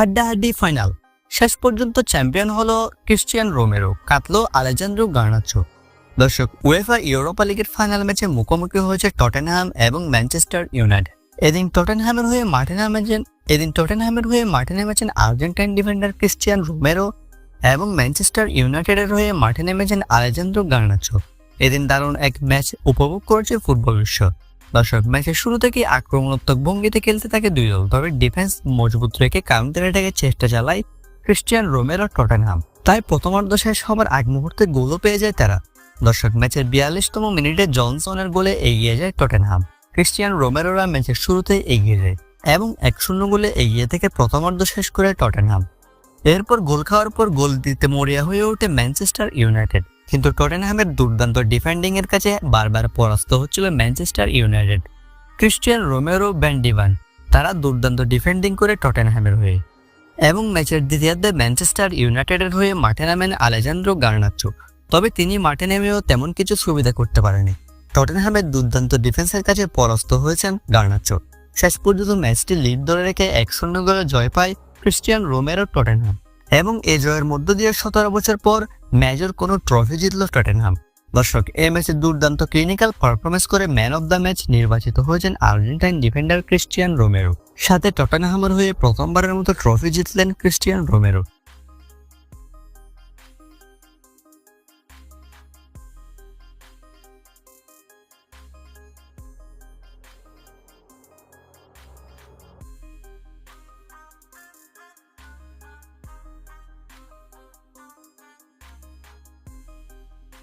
হাড্ডাহাড্ডি ফাইনাল। শেষ পর্যন্ত চ্যাম্পিয়ন হলো ক্রিশ্চিয়ান রোমেরো, কাতলো আলেজান্দ্রো গার্নাচো দর্শক, উয়েফা ইউরোপা লিগের ফাইনাল ম্যাচে মুখোমুখি হয়েছে টটেনহাম এবং ম্যানচেস্টার ইউনাইটেড। এদিন টটেনহামের হয়ে মাঠে নামেছেন এদিন টটেনহামের হয়ে মাঠে নেমেছেন আর্জেন্টাইন ডিফেন্ডার ক্রিশ্চিয়ান রোমেরো এবং ম্যানচেস্টার ইউনাইটেডের হয়ে মাঠে নেমেছেন আলেজান্দ্রো গার্নাচো এদিন দারুণ এক ম্যাচ উপভোগ করেছে ফুটবল বিশ্ব। দর্শক, ম্যাচের শুরু থেকে আক্রমণাত্মক ভঙ্গিতে খেলতে থাকে দুই দল, তবে ডিফেন্স মজবুত রেখে কাউন্টার অ্যাটাকের চেষ্টা চালায় ক্রিশ্চিয়ান রোমেরো টটেনহাম। তাই প্রথমার্ধ শেষ হবার আগ মুহূর্তে গোলও পেয়ে যায় তারা। দর্শক, ম্যাচের বিয়াল্লিশতম মিনিটে জনসনের গোলে এগিয়ে যায় টটেনহাম। ক্রিশ্চিয়ান রোমেরোরা ম্যাচের শুরুতে এগিয়ে যায় এবং এক শূন্য গোলে এগিয়ে থেকে প্রথমার্ধ শেষ করে টটেনহাম। এরপর গোল খাওয়ার পর গোল দিতে মরিয়া হয়ে ওঠে ম্যানচেস্টার ইউনাইটেড। কিন্তু টটেনহামের দুর্দান্ত ডিফেন্ডিং এর কাছে বারবার পরাস্ত হচ্ছিল ম্যানচেস্টার ইউনাইটেড। ক্রিস্টিয়ান রোমেরো ব্যান্ডিভান তারা দুর্দান্ত ডিফেন্ডিং করে টটেনহ্যামের হয়ে। এবং ম্যাচের দ্বিতীয়ার্ধে ম্যানচেস্টার ইউনাইটেডের হয়ে মাঠে নামেন আলেজান্দ্রো গার্নাচো তবে তিনি মাঠে নেমেও তেমন কিছু সুবিধা করতে পারেনি টটেনহ্যামের দুর্দান্ত ডিফেন্সের কাছে পরাস্ত হয়েছেন গার্নাচো শেষ পর্যন্ত ম্যাচটি লিড ধরে রেখে এক শূন্য গোলে জয় পায় ক্রিশ্চিয়ান রোমেরো টটেনহাম। এবং এ জয়ের মধ্য দিয়ে সতেরো বছর পর মেজর কোনো ট্রফি জিতল টটেনহাম দর্শক, এ ম্যাচে দুর্দান্ত ক্লিনিক্যাল পারফরমেন্স করে ম্যান অব দ্য ম্যাচ নির্বাচিত হয়েছেন আর্জেন্টাইন ডিফেন্ডার ক্রিস্টিয়ান রোমেরো সাথে টটেনহামের হয়ে প্রথমবারের মতো ট্রফি জিতলেন ক্রিস্টিয়ান রোমেরো